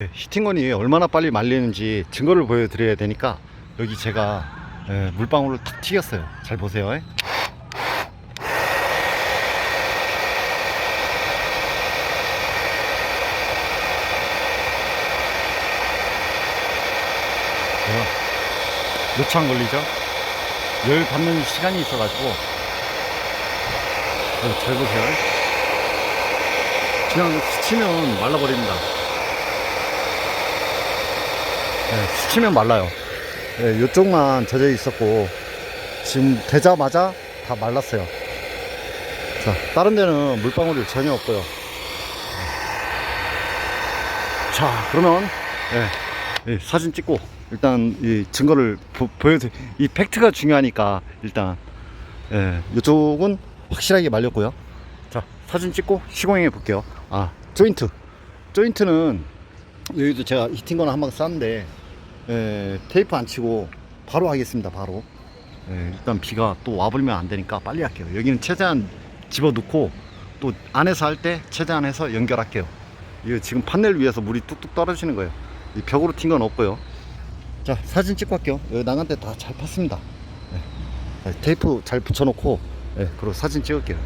네, 히팅건이 얼마나 빨리 말리는지 증거를 보여드려야 되니까 여기 제가 예, 물방울을 탁 튀겼어요. 잘 보세요. 몇초 안 걸리죠? 열 받는 시간이 있어가지고 어, 잘 보세요. 그냥 스치면 말라버립니다. 네, 스치면 말라요. 네, 이쪽만 젖어 있었고 지금 되자마자 다 말랐어요. 자, 다른 데는 물방울이 전혀 없고요. 자, 그러면 예, 예, 사진 찍고 일단 이 증거를 보, 보여드. 이 팩트가 중요하니까 일단 예, 이쪽은 확실하게 말렸고요. 자, 사진 찍고 시공해 볼게요. 아, 조인트. 조인트는 여기도 제가 히팅건을 한방 쌌는데 예, 테이프 안 치고 바로 하겠습니다. 바로. 예, 일단 비가 또 와버리면 안 되니까 빨리 할게요. 여기는 최대한 집어넣고 또 안에서 할 때 최대한 해서 연결할게요. 이거 지금 판넬 위에서 물이 뚝뚝 떨어지는 거예요. 이 벽으로 튄 건 없고요. 자 사진 찍고 할게요. 여기 나간 데 다 잘 팠습니다. 예. 테이프 잘 붙여놓고 예, 그리고 사진 찍을게요.